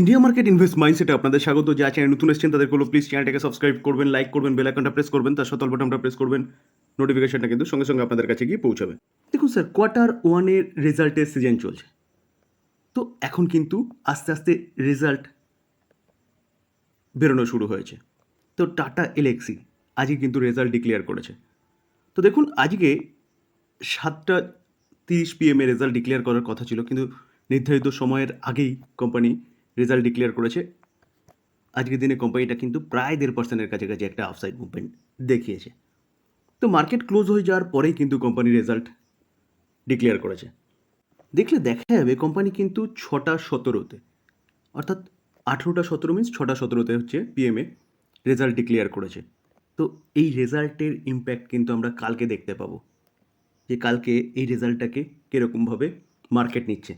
India market invest মাইন্ডসেটে আপনাদের স্বাগত। যা চ্যানেল নতুন এসেছেন তাদের কোনো প্লিজ চ্যানেলটাকে সাবস্ক্রাইব করবেন লাইক করবেন বেল আইকনটা প্রেস করবেন, তার সাথে বাটনটা প্রেস করবেন। নোটিফিকেশনটা কিন্তু সঙ্গে সঙ্গে আপনাদের কাছে গিয়ে পৌঁছাবে। দেখুন স্যার কোয়ার্টার ওয়ানের রেজাল্টের সিজন চলছে। তো এখন কিন্তু আস্তে আস্তে রেজাল্ট বেরোনো শুরু হয়েছে। তো টাটা এলেক্সি আজকে কিন্তু রেজাল্ট ডিক্লেয়ার করেছে। তো দেখুন, আজকে সাতটা তিরিশ পিএমে রেজাল্ট ডিক্লেয়ার করার কথা ছিল, কিন্তু নির্ধারিত সময়ের আগেই কোম্পানি রেজাল্ট ডিক্লেয়ার করেছে। আজকের দিনে কোম্পানিটা কিন্তু প্রায় দেড় পার্সেন্টের কাছাকাছি একটা আফসাইড মুভমেন্ট দেখিয়েছে। তো মার্কেট ক্লোজ হয়ে যাওয়ার পরেই কিন্তু কোম্পানি রেজাল্ট ডিক্লেয়ার করেছে। দেখলে দেখা যাবে কোম্পানি কিন্তু ছটা সতেরোতে, অর্থাৎ আঠেরোটা সতেরো মিনস ছটা সতেরোতে হচ্ছে পিএমএ রেজাল্ট ডিক্লেয়ার করেছে। তো এই রেজাল্টের ইম্প্যাক্ট কিন্তু আমরা কালকে দেখতে পাবো যে কালকে এই রেজাল্টটাকে কীরকমভাবে মার্কেট নিচ্ছে।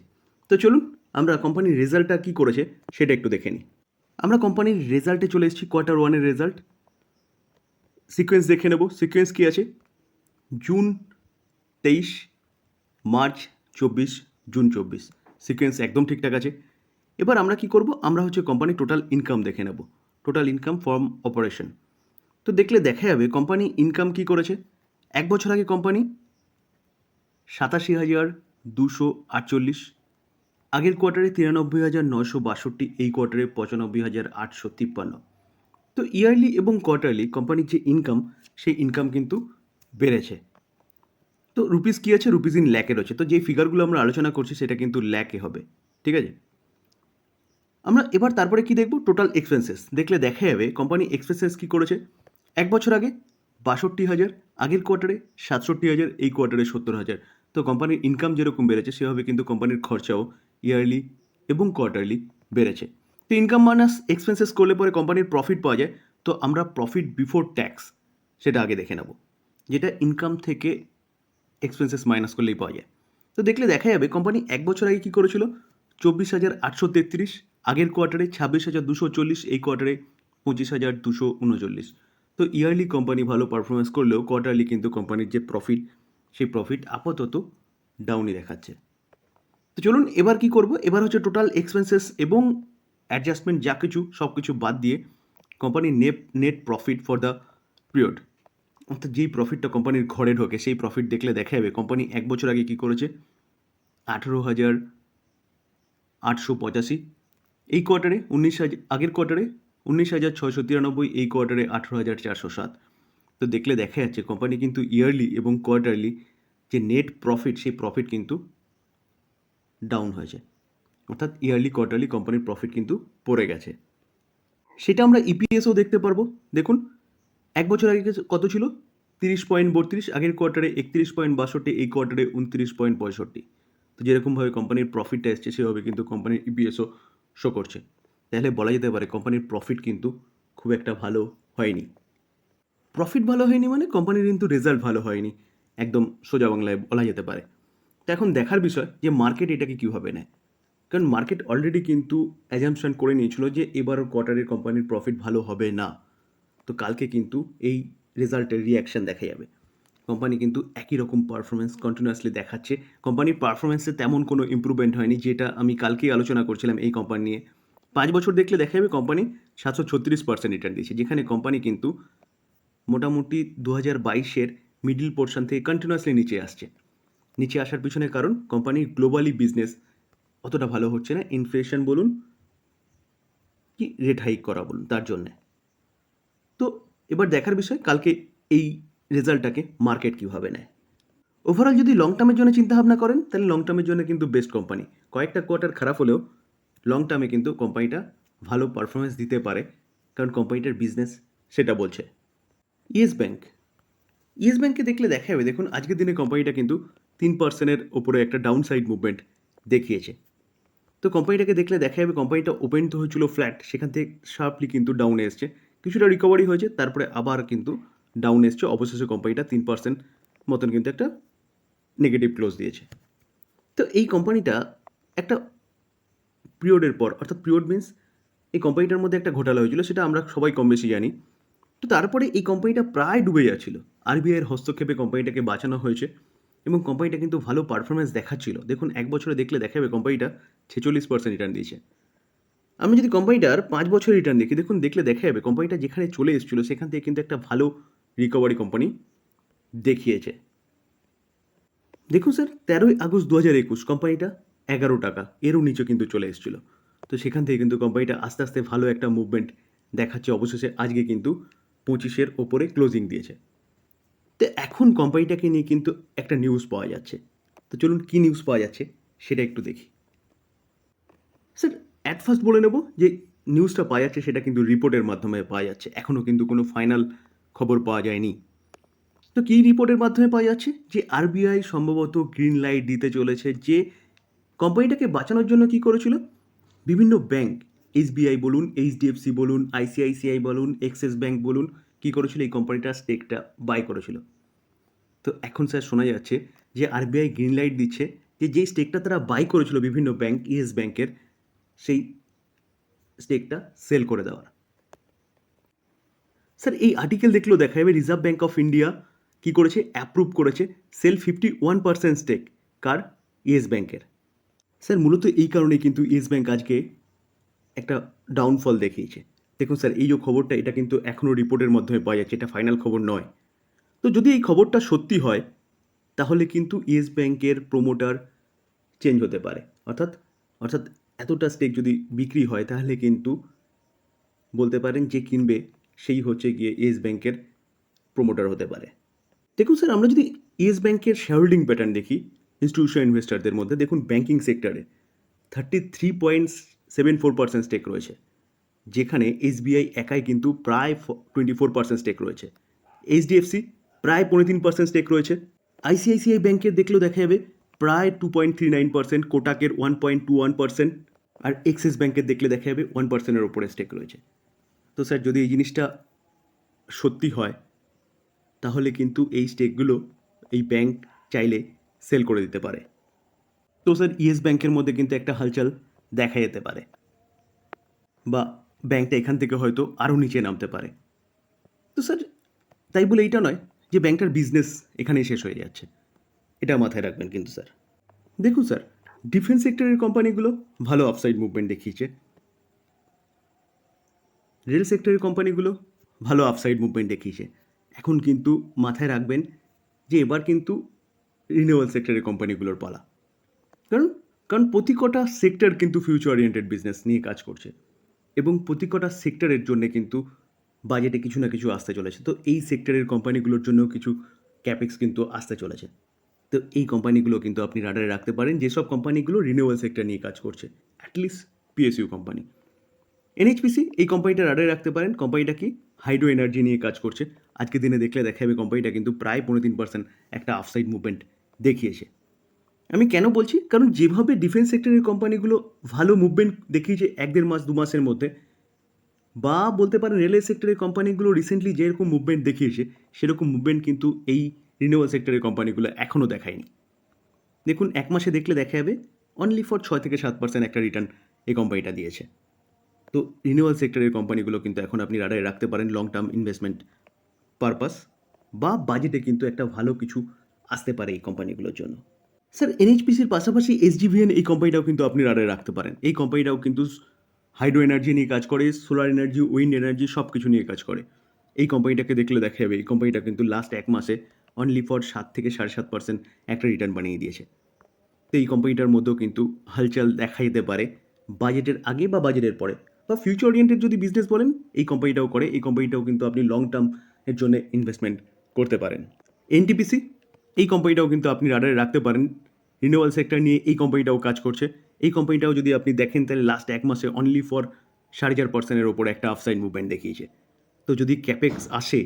তো চলুন আমরা কোম্পানির রেজাল্টটা কী করেছে সেটা একটু দেখে নিই। আমরা কোম্পানির রেজাল্টে চলে এসেছি কোয়ার্টার ওয়ানের রেজাল্ট সিকোয়েন্স দেখে নেব। সিকোয়েন্স কী আছে? জুন তেইশ মার্চ চব্বিশ জুন চব্বিশ। সিকোয়েন্স একদম ঠিকঠাক আছে। এবার আমরা কি করব? আমরা হচ্ছে কোম্পানির টোটাল ইনকাম দেখে নেব। টোটাল ইনকাম ফর্ম অপারেশন তো দেখলে দেখা যাবে কোম্পানি ইনকাম কি করেছে? এক বছর আগে কোম্পানি সাতাশি হাজার দুশো আটচল্লিশ আগের কোয়ার্টারে তিরানব্বই হাজার নশো বাষট্টি, এই কোয়ার্টারে পঁচানব্বই হাজার আটশো তিপ্পান্ন। তো ইয়ারলি এবং কোয়ার্টারলি কোম্পানির যে ইনকাম, সেই ইনকাম কিন্তু বেড়েছে। তো রুপিস কী আছে? রুপিস ইন ল্যাকে রয়েছে। তো যে ফিগারগুলো আমরা আলোচনা করছি, সেটা কিন্তু ল্যাকে হবে। ঠিক আছে? আমরা এবার তারপরে কি দেখব? টোটাল এক্সপেন্সেস দেখলে দেখা যাবে, কোম্পানি এক্সপেন্সেস কী করেছে? এক বছর আগে বাষট্টি হাজার, আগের কোয়ার্টারে সাতষট্টি হাজার, এই কোয়ার্টারে সত্তর হাজার। তো কোম্পানির ইনকাম যেরকম বেড়েছে, সেভাবে কিন্তু কোম্পানির খরচাও ইয়ারলি এবং কোয়ার্টারলি বেড়েছে। তো ইনকাম মাইনাস এক্সপেন্সেস করলে পরে কোম্পানির প্রফিট পাওয়া যায়, তো আমরা প্রফিট বিফোর ট্যাক্স সেটা আগে দেখে নেব। যেটা ইনকাম থেকে এক্সপেন্সেস মাইনাস করলেই পাওয়া যায়। তো দেখলে দেখা যাবে কোম্পানি এক বছর আগে কী করেছিল? চব্বিশ হাজার আটশো তেত্রিশ, আগের কোয়ার্টারে ছাব্বিশ হাজার দুশো চল্লিশ, এই কোয়ার্টারে পঁচিশ হাজার দুশো উনচল্লিশ। তো ইয়ারলি কোম্পানি ভালো পারফরমেন্স করলেও কোয়ার্টারলি কিন্তু কোম্পানির যে প্রফিট সেই প্রফিট আপাতত ডাউনই দেখাচ্ছে। তো চলুন এবার কি করব? এবার হচ্ছে টোটাল এক্সপেন্সেস এবং অ্যাডজাস্টমেন্ট যা কিছু, সব কিছু বাদ দিয়ে কোম্পানির net net profit for the period অর্থাৎ যেই প্রফিটটা কোম্পানির ঘরে ঢোকে, সেই প্রফিট দেখলে দেখা যাবে কোম্পানি এক বছর আগে কী করেছে? আঠেরো হাজার আটশো পঁচাশি। এই কোয়ার্টারে উনিশ হাজার আগের কোয়ার্টারে উনিশ হাজার ছয়শো তিরানব্বই, এই কোয়ার্টারে আঠেরো হাজার চারশো সাত। তো দেখলে দেখা যাচ্ছে কোম্পানি কিন্তু ইয়ারলি এবং কোয়ার্টারলি যে নেট প্রফিট সেই প্রফিট কিন্তু ডাউন হয়েছে। অর্থাৎ ইয়ারলি কোয়ার্টারলি কোম্পানির প্রফিট কিন্তু পড়ে গেছে। সেটা আমরা ইপিএসও দেখতে পারব। দেখুন, এক বছর আগে কত ছিল? তিরিশ পয়েন্ট বত্রিশ, আগের কোয়ার্টারে একত্রিশ পয়েন্ট বাষট্টি, এই কোয়ার্টারে উনত্রিশ পয়েন্ট পঁয়ষট্টি। তো যেরকমভাবে কোম্পানির প্রফিটটা এসছে, সেভাবে কিন্তু কোম্পানির ইপিএসও শো করছে। তাহলে বলা যেতে পারে কোম্পানির প্রফিট কিন্তু খুব একটা ভালো হয়নি। প্রফিট ভালো হয়নি মানে কোম্পানির কিন্তু রেজাল্ট ভালো হয়নি। একদম সোজা বাংলায় বলা যেতে পারে। তো এখন দেখার বিষয় যে মার্কেট এটাকে কীভাবে নেয়? কারণ মার্কেট অলরেডি কিন্তু অ্যাজামশন করে নিয়েছিল যে এবার কোয়ার্টারের কোম্পানির প্রফিট ভালো হবে না। তো কালকে কিন্তু এই রেজাল্টের রিয়াকশান দেখা যাবে। কোম্পানি কিন্তু একই রকম পারফরমেন্স কন্টিনিউয়াসলি দেখাচ্ছে। কোম্পানির পারফরমেন্সে তেমন কোনো ইম্প্রুভমেন্ট হয়নি, যেটা আমি কালকেই আলোচনা করছিলাম এই কোম্পানি নিয়ে। পাঁচ বছর দেখলে দেখা যাবে কোম্পানি সাতশো ছত্রিশ পার্সেন্ট রিটার্ন দিয়েছে, যেখানে কোম্পানি কিন্তু মোটামুটি দু হাজার বাইশের মিডিল পোর্শন থেকে কন্টিনিউয়াসলি নিচে আসছে। নিচে আসার পিছনে কারণ, কোম্পানির গ্লোবালি বিজনেস অতটা ভালো হচ্ছে না। ইনফ্লেশন বলুন কি রেট হাইক করা বলুন, তার জন্যে। তো এবার দেখার বিষয়, কালকে এই রেজাল্টটাকে মার্কেট কীভাবে নেয়? ওভারঅল যদি লং টার্মের জন্য চিন্তাভাবনা করেন, তাহলে লং টার্মের জন্য কিন্তু বেস্ট কোম্পানি কয়েকটা কোয়ার্টার খারাপ হলেও লং টার্মে কিন্তু কোম্পানিটা ভালো পারফরমেন্স দিতে পারে, কারণ কোম্পানিটার বিজনেস সেটা বলছে। ইয়েস ব্যাঙ্ক ইয়েস ব্যাংকে দেখলে দেখা যাবে দেখুন, আজকের দিনে কোম্পানিটা কিন্তু তিন পার্সেন্টের ওপরে একটা ডাউন সাইড মুভমেন্ট দেখিয়েছে। তো কোম্পানিটাকে দেখলে দেখা যাবে কোম্পানিটা ওপেন তো হয়েছিল ফ্ল্যাট সেখান থেকে শার্পলি কিন্তু ডাউনে এসছে। কিছুটা রিকভারি হয়েছে, তারপরে আবার কিন্তু ডাউন এসছে। অবশেষে কোম্পানিটা তিন পার্সেন্ট মতন কিন্তু একটা নেগেটিভ ক্লোজ দিয়েছে। তো এই কোম্পানিটা একটা পিরিয়ডের পর, অর্থাৎ পিরিয়ড মিন্স এই কোম্পানিটার মধ্যে একটা ঘোটালা হয়েছিল, সেটা আমরা সবাই কম বেশি জানি। তো তারপরে এই কোম্পানিটা প্রায় ডুবে যাচ্ছিল। আরবিআইয়ের হস্তক্ষেপে কোম্পানিটাকে বাঁচানো হয়েছে। এবং কোম্পানিটা কিন্তু ভালো পারফরমেন্স দেখাচ্ছিল। দেখুন, এক বছরে দেখলে দেখাবে কোম্পানিটা ছেচল্লিশ পার্সেন্ট রিটার্ন দিয়েছে। আমি যদি কোম্পানিটার পাঁচ বছর রিটার্ন দেখি, দেখুন, দেখলে দেখা যাবে কোম্পানিটা যেখানে চলে এসেছিল, সেখান থেকে কিন্তু একটা ভালো রিকভারি কোম্পানি দেখিয়েছে। দেখুন স্যার তেরোই আগস্ট দু হাজার একুশ কোম্পানিটা এগারো টাকা, এরও নিচে কিন্তু চলে এসেছিল। তো সেখান থেকে কিন্তু কোম্পানিটা আস্তে আস্তে ভালো একটা মুভমেন্ট দেখাচ্ছে, অবশেষে আজকে কিন্তু পঁচিশের ওপরে ক্লোজিং দিয়েছে। তো এখন কোম্পানিটাকে নিয়ে কিন্তু একটা নিউজ পাওয়া যাচ্ছে। তো চলুন কী নিউজ পাওয়া যাচ্ছে সেটা একটু দেখি। স্যার অ্যাট ফার্স্ট বলে নেব যে নিউজটা পাওয়া যাচ্ছে সেটা কিন্তু রিপোর্টের মাধ্যমে পাওয়া যাচ্ছে। এখনও কিন্তু কোনো ফাইনাল খবর পাওয়া যায়নি। তো কী রিপোর্টের মাধ্যমে পাওয়া যাচ্ছে? যে আরবিআই সম্ভবত গ্রিন লাইট দিতে চলেছে যে কোম্পানিটাকে বাঁচানোর জন্য কি করেছিল? বিভিন্ন ব্যাংক এসবিআই বলুন, এইচডিএফসি বলুন, আইসিআইসিআই বলুন, এক্সিস ব্যাঙ্ক বলুন, কী করেছিল এই কোম্পানিটার স্টেকটা বাই করেছিল। তো এখন স্যার শোনা যাচ্ছে যে আরবিআই গ্রিন লাইট দিচ্ছে যে যেই স্টেকটা তারা বাই করেছিল বিভিন্ন ব্যাঙ্ক ইয়েস ব্যাঙ্কের সেই স্টেকটা সেল করে দেওয়ার। স্যার, এই আর্টিকেল দেখলেও দেখা যাবে রিজার্ভ ব্যাঙ্ক অফ ইন্ডিয়া কী করেছে, অ্যাপ্রুভ করেছে, sell fifty one percent stake কার, ইয়েস ব্যাঙ্কের স্যার, মূলত এই কারণেই কিন্তু ইয়েস ব্যাঙ্ক আজকে একটা ডাউনফল দেখিয়েছে। দেখুন স্যার এই যে খবরটা, এটা কিন্তু এখনও রিপোর্টের মাধ্যমে পাওয়া যাচ্ছে, এটা ফাইনাল খবর নয়। তো যদি এই খবরটা সত্যি হয়, তাহলে কিন্তু ইয়েস ব্যাংকের প্রোমোটার চেঞ্জ হতে পারে। অর্থাৎ অর্থাৎ এতটা স্টেক যদি বিক্রি হয়, তাহলে কিন্তু বলতে পারেন যে কিনবে, সেই হচ্ছে গিয়ে ইয়েস ব্যাংকের প্রোমোটার হতে পারে। দেখুন স্যার আমরা যদি ইয়েস ব্যাংকের শেয়ারহোল্ডিং প্যাটার্ন দেখি ইনস্টিটিউশন ইনভেস্টারদের মধ্যে, দেখুন ব্যাংকিং সেক্টরে thirty three point seven four percent stake রয়েছে। যেখানে এসবিআই একাই কিন্তু প্রায় টোয়েন্টি ফোর পার্সেন্ট স্টেক রয়েছে। এইচডিএফসি প্রায় পনেরো তিন পার্সেন্ট স্টেক রয়েছে। আইসিআইসিআই ব্যাংকের দেখলেও দেখা যাবে প্রায় two point three nine percent কোটাকের one point two one percent আর এক্সিস ব্যাংকের দেখলে দেখা যাবে ওয়ান পার্সেন্টের ওপরে স্টেক রয়েছে। তো স্যার, যদি এই জিনিসটা সত্যি হয়, তাহলে কিন্তু এই স্টেকগুলো এই ব্যাংক চাইলে সেল করে দিতে পারে। তো স্যার, ইয়েস ব্যাংকের মধ্যে কিন্তু একটা হালচাল। দেখা যেতে পারে। বা ব্যাংকটা এখান থেকে হয়তো আরও নিচে নামতে পারে। তো স্যার, তাই বলে এইটা নয় যে ব্যাংকটার বিজনেস এখানেই শেষ হয়ে যাচ্ছে। এটা মাথায় রাখবেন কিন্তু স্যার। দেখুন স্যার ডিফেন্স সেক্টরের কোম্পানিগুলো ভালো আপসাইড মুভমেন্ট দেখিয়েছে। রেল সেক্টরের কোম্পানিগুলো ভালো আপসাইড মুভমেন্ট দেখিয়েছে। এখন কিন্তু মাথায় রাখবেন যে এবার কিন্তু রিনিউয়াল সেক্টরের কোম্পানিগুলোর পালা। কারণ কারণ প্রতি কটা সেক্টর কিন্তু ফিউচার ওরিয়েন্টেড বিজনেস নিয়ে কাজ করছে এবং প্রতি কটা সেক্টরের জন্য কিন্তু বাজেটে কিছু না কিছু আসতে চলেছে। তো এই সেক্টরের কোম্পানিগুলোর জন্য কিছু ক্যাপেক্স কিন্তু আসতে চলেছে। তো এই কোম্পানিগুলো কিন্তু আপনি রাডারে রাখতে পারেন, যেসব কোম্পানিগুলো রিনিউয়াল সেক্টর নিয়ে কাজ করছে অ্যাটলিস্ট পিএসইউ কোম্পানি এনএইচপিসি এই কোম্পানিটা রাডারে রাখতে পারেন। কোম্পানিটা কি? হাইড্রো এনার্জি নিয়ে কাজ করছে। আজকে দিনে দেখলে দেখা যাবে কোম্পানিটা কিন্তু প্রায় পনেরো তিন পার্সেন্ট একটা আফসাইড মুভমেন্ট দেখিয়েছে। আমি কেন বলছি? কারণ যেভাবে ডিফেন্স সেক্টরের কোম্পানিগুলো ভালো মুভমেন্ট দেখিয়েছে এক দেড় মাস, দু মাসের মধ্যে, বা বলতে পারেন রেলওয়ে সেক্টরের কোম্পানিগুলো রিসেন্টলি যেরকম মুভমেন্ট দেখিয়েছে, সেরকম মুভমেন্ট কিন্তু এই রিনিউয়াল সেক্টরের কোম্পানিগুলো এখনও দেখায়নি। দেখুন, এক মাসে দেখলে দেখা যাবে অনলি ফর ছয় থেকে সাত পার্সেন্ট একটা রিটার্ন এই কোম্পানিটা দিয়েছে। তো রিনিউয়াল সেক্টরের কোম্পানিগুলো কিন্তু এখন আপনি রাডারে রাখতে পারেন লং টার্ম ইনভেস্টমেন্ট পারপাস বা বাজেটে কিন্তু একটা ভালো কিছু আসতে পারে এই কোম্পানিগুলোর জন্য। স্যার এনএইচপিসির পাশাপাশি এসডিভিএন এই কোম্পানিটাও কিন্তু আপনি রাডারে রাখতে পারেন। এই কোম্পানিটাও কিন্তু হাইড্রো এনার্জি নিয়ে কাজ করে সোলার এনার্জি উইন্ড এনার্জি সব কিছু নিয়ে কাজ করে। এই কোম্পানিটাকে দেখলে দেখা যাবে, এই কোম্পানিটা কিন্তু লাস্ট এক মাসে অনলি ফর সাত থেকে সাড়ে সাত পার্সেন্ট একটা রিটার্ন বানিয়ে দিয়েছে। তো এই কোম্পানিটার মধ্যেও কিন্তু হালচাল দেখা যেতে পারে বাজেটের আগে বা বাজেটের পরে। বা ফিউচার ওরিয়েন্টেড যদি বিজনেস বলেন, এই কোম্পানিটাও করে, এই কোম্পানিটাও কিন্তু আপনি লং টার্ম এর জন্য ইনভেস্টমেন্ট করতে পারেন। এনটিপিসি এই কোম্পানিটাও কিন্তু আপনি রাডারে রাখতে পারেন। রিনিউয়াল সেক্টর নিয়ে এই কোম্পানিটাও কাজ করছে। এই কোম্পানিটাও যদি আপনি দেখেন, তাহলে লাস্ট এক মাসে অনলি ফর সাড়ে চার পার্সেন্টের ওপর একটা আফসাইড মুভমেন্ট দেখিয়েছে। তো যদি ক্যাপেক্স আসে,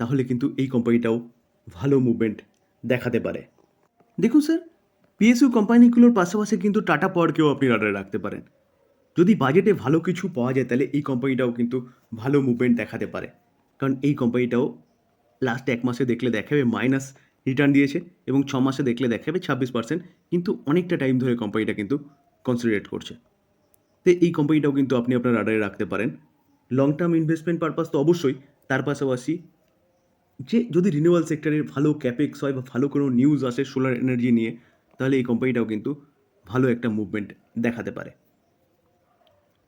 তাহলে কিন্তু এই কোম্পানিটাও ভালো মুভমেন্ট দেখাতে পারে। দেখুন স্যার পিএসইউ কোম্পানিগুলোর পাশাপাশি কিন্তু টাটা পাওয়ারকেও আপনি রাডারে রাখতে পারেন। যদি বাজেটে ভালো কিছু পাওয়া যায়, তাহলে এই কোম্পানিটাও কিন্তু ভালো মুভমেন্ট দেখাতে পারে। কারণ এই কোম্পানিটাও লাস্ট এক মাসে দেখলে দেখাবে মাইনাস রিটার্ন দিয়েছে এবং ছ মাসে দেখলে দেখাবে ছাব্বিশ পার্সেন্ট কিন্তু অনেকটা টাইম ধরে কোম্পানিটা কিন্তু কনসিডারেট করছে। তো এই কোম্পানিটাও কিন্তু আপনি আপনার রাডারে রাখতে পারেন। লং টার্ম ইনভেস্টমেন্ট পারপাস তো অবশ্যই, তার পাশাপাশি যে যদি রিনিউয়াল সেক্টরের ভালো ক্যাপেক্স হয় বা ভালো কোনো নিউজ আসে সোলার এনার্জি নিয়ে, তাহলে এই কোম্পানিটাও কিন্তু ভালো একটা মুভমেন্ট দেখাতে পারে।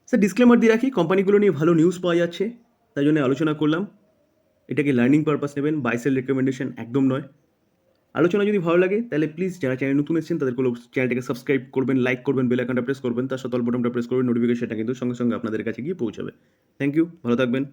স্যার ডিসক্লেমার দিয়ে রাখি কোম্পানিগুলো নিয়ে ভালো নিউজ পাওয়া যাচ্ছে, তাই জন্য আলোচনা করলাম। এটাকে লার্নিং পারপাস নেবেন বাইসেল রেকমেন্ডেশন একদম নয়। আলোচনা যদি ভালো লাগে, তাহলে প্লিজ যারা চ্যানেল নতুন এসেছেন তাদের কোনো চ্যানেলটাকে সাবস্ক্রাইব করবেন লাইক করবেন বেল আইকনটা প্রেস করবেন, তার সাথে অল বটনটা প্রেস করবেন নোটিফিকেশনটা কিন্তু সঙ্গে সঙ্গে আপনাদের কাছে গিয়ে পৌঁছাবে। থ্যাংক ইউ ভালো থাকবেন।